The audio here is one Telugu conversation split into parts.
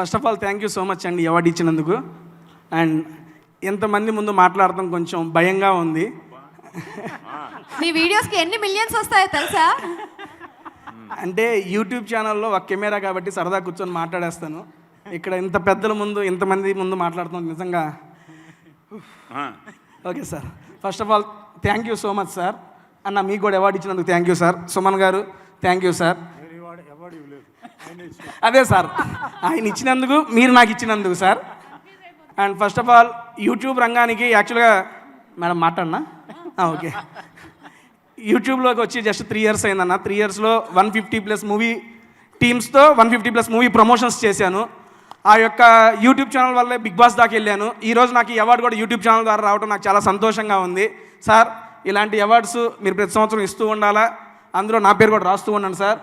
First of all thank you so much అండి అవార్డు ఇచ్చినందుకు. అండ్ ఎంతమంది ముందు మాట్లాడటం కొంచెం భయంగా ఉంది. మీ వీడియోస్కి ఎన్ని మిలియన్స్ వస్తాయో తెలుసా? అంటే యూట్యూబ్ ఛానల్లో ఒక కెమెరా కాబట్టి సరదా కూర్చొని మాట్లాడేస్తాను. ఇక్కడ ఇంత పెద్దల ముందు ఇంతమంది ముందు మాట్లాడుతున్నాం నిజంగా okay sir. First of all thank you so much sir అన్న మీకు కూడా అవార్డు ఇచ్చినందుకు థ్యాంక్ యూ సార్ సుమన్ గారు థ్యాంక్ యూ సార్ అదే సార్. ఆయన ఇచ్చినందుకు మీరు నాకు ఇచ్చినందుకు sir. And first of all YouTube రంగానికి యాక్చువల్గా మేడం మాట్లాడినా? ఓకే. యూట్యూబ్లోకి వచ్చి జస్ట్ త్రీ ఇయర్స్ అయిందన్న. త్రీ ఇయర్స్లో one fifty plus movie టీమ్స్తో one fifty plus movie promotions చేశాను. ఆ యొక్క యూట్యూబ్ ఛానల్ వల్లే బిగ్ బాస్ దాకా వెళ్ళాను. ఈరోజు నాకు ఈ అవార్డు కూడా యూట్యూబ్ ఛానల్ ద్వారా రావడం నాకు చాలా సంతోషంగా ఉంది. సార్ ఇలాంటి అవార్డ్స్ మీరు ప్రతి సంవత్సరం ఇస్తూ ఉండాలా? అందులో నా పేరు కూడా రాస్తూ ఉన్నాను సార్.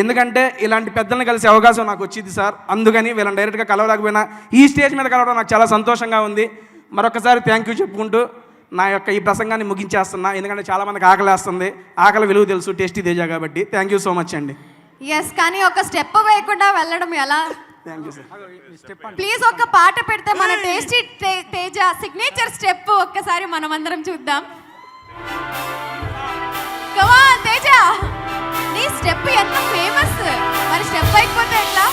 ఎందుకంటే ఇలాంటి పెద్దల్ని కలిసే అవకాశం నాకు వచ్చింది సార్. అందుకని వీళ్ళని డైరెక్ట్గా కలవలేకపోయినా ఈ స్టేజ్ మీద కలవడం నాకు చాలా సంతోషంగా ఉంది. మరొకసారి థ్యాంక్ యూ చెప్పుకుంటూ నా యొక్క ఈ ప్రసంగాన్ని ముగించేస్తున్నా. ఎందుకంటే చాలా మందికి ఆకలి వేస్తుంది. ఆకలి విలువ తెలుసు టేస్టీ తేజ కాబట్టి. థ్యాంక్ యూ సో మచ్ అండి. ఎస్ కానీ ఒక స్టెప్ వేయకుండా వెళ్ళడం ఎలా? ప్లీజ్ ఒక పాట పెడితే మన టేస్టీ తేజ సిగ్నేచర్ స్టెప్ ఒక్కసారి మనం అందరం చూద్దాం. తేజ నీ స్టెప్ ఎంత ఫేమస్ మరి స్టెప్ అయిపోతే ఎట్లా?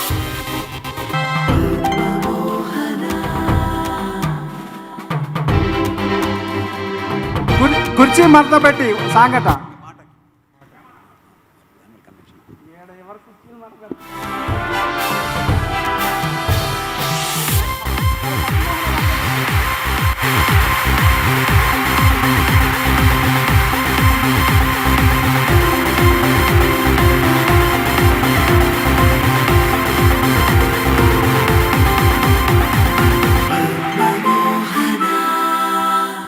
కుర్- కుర్చీ మడత పెట్టి సాంగట.